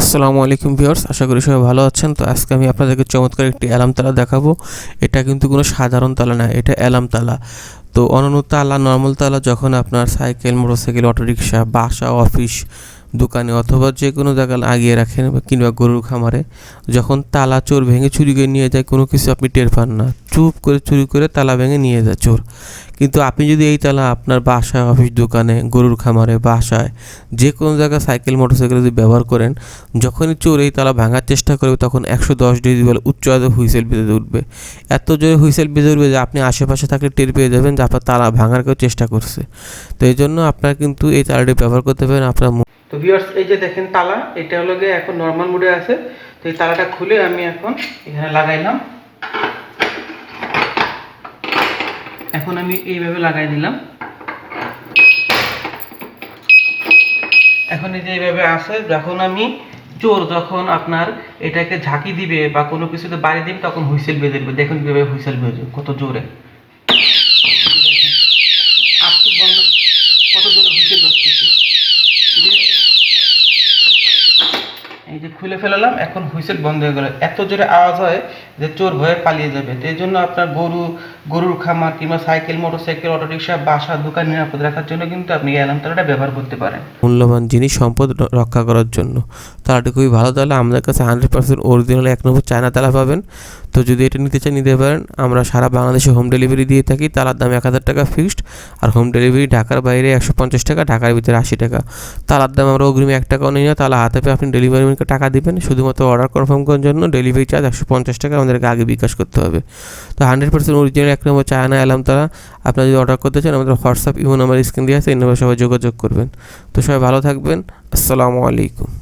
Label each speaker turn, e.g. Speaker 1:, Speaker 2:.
Speaker 1: আসসালামু আলাইকুম ভিউয়ার্স, আশা করি সবাই ভালো আছেন। তো আজকে আমি আপনাদেরকে চমৎকার একটি অ্যালাম তালা দেখাবো। এটা কিন্তু কোনো সাধারণ তালা না, এটা অ্যালাম তালা। তো অনন্য তালা, নর্মাল তালা যখন আপনার সাইকেল, মোটরসাইকেল, অটোরিকশা, বাসা, অফিস দোকানে অথবা যে কোনো জায়গায় লাগিয়ে রাখেন কিংবা গরুর খামারে, যখন তালা চোর ভেঙে চুরি করে নিয়ে যায়, কোনো কিছু আপনি টের পান না। চুপ করে চুরি করে তালা ভেঙে নিয়ে যায় চোর। কিন্তু আপনি যদি এই তালা আপনার বাসায়, অফিস দোকানে, গরুর খামারে, বাসায়, যে কোনো জায়গায় সাইকেল, মোটরসাইকেল যদি ব্যবহার করেন, যখনই চোর এই তালা ভাঙার চেষ্টা করবে, তখন একশো দশ ডিগ্রি বলে উচ্চ আদে হুইসেল বেঁধে উঠবে। এত জোরে হুইসেল বেঁধে উঠবে যে আপনি আশেপাশে থাকলে টের পেয়ে যাবেন যে আপনার তালা ভাঙার কেউ চেষ্টা করছে। তো এই জন্য আপনার কিন্তু এই তালাটি ব্যবহার করতে পারেন, আপনার
Speaker 2: তো ভিউয়ার্স এই যে দেখেন তালা, এটা হলো গিয়ে এখন নর্মাল মোডে আছে। তো এই তালাটা খুলে আমি এখন এখানে লাগাইলাম। এখন আমি এইভাবে লাগাই দিলাম। এখন এই যে এইভাবে আছে, যখন আমি চোর যখন আপনার এটাকে ঝাঁকি দিবে বা কোনো কিছুতে বাড়ি দিবে, তখন হুইসেল বেজে দেবে। দেখুন কীভাবে হুইসেল বেজে কত জোরে। কত জোরে হুইসেল এই যে- এই যে খুলে ফেলালাম, এখন হুইসেল বন্ধ হয়ে গেল। এত জোরে আওয়াজ হয় যে চোর ভয়ে পালিয়ে যাবে। এই জন্য আপনার গরু গরুর খামার কিংবা সাইকেল, মোটরসাইকেল, অটোরিকশা, বাসা, দোকান নিরাপদ রাখার জন্য কিন্তু আপনি অ্যালার্ম তালাটা ব্যবহার করতে পারেন।
Speaker 1: মূল্যবান জিনিস, সম্পদ রক্ষা করার জন্য। তালাটি খুবই ভালো, তাহলে আমাদের কাছে হান্ড্রেড পার্সেন্ট অরিজিনাল এক নম্বর চায়না তালা পাবেন। তো যদি এটা নিতে চান, নিতে পারেন। আমরা সারা বাংলাদেশে হোম ডেলিভারি দিয়ে থাকি। তালার দাম এক হাজার টাকা ফিক্সড আর হোম ডেলিভারি ঢাকার বাইরে একশো পঞ্চাশ টাকা, ঢাকার ভিতরে আশি টাকা। তালার দাম আমরা অগ্রিম এক টাকাও নিই না। তালা হাতে পেয়ে আপনি ডেলিভারি ম্যানকে টাকা দেবেন। শুধুমাত্র অর্ডার কনফার্ম করার জন্য ডেলিভারি চার্জ একশো পঞ্চাশ টাকা আমাদেরকে আগে বিকাশ করতে হবে। তো হান্ড্রেড পার্সেন্ট অরিজিনাল এক নম্বর চায়না অ্যালাম তারা আপনারা যদি অর্ডার করতে চান, আমাদের হোয়াটসঅ্যাপ ইমো নাম্বার স্ক্রিন দিয়ে আছে, এই নম্বরে সবাই যোগাযোগ করবেন। তো সবাই ভালো থাকবেন। আসসালামু আলাইকুম।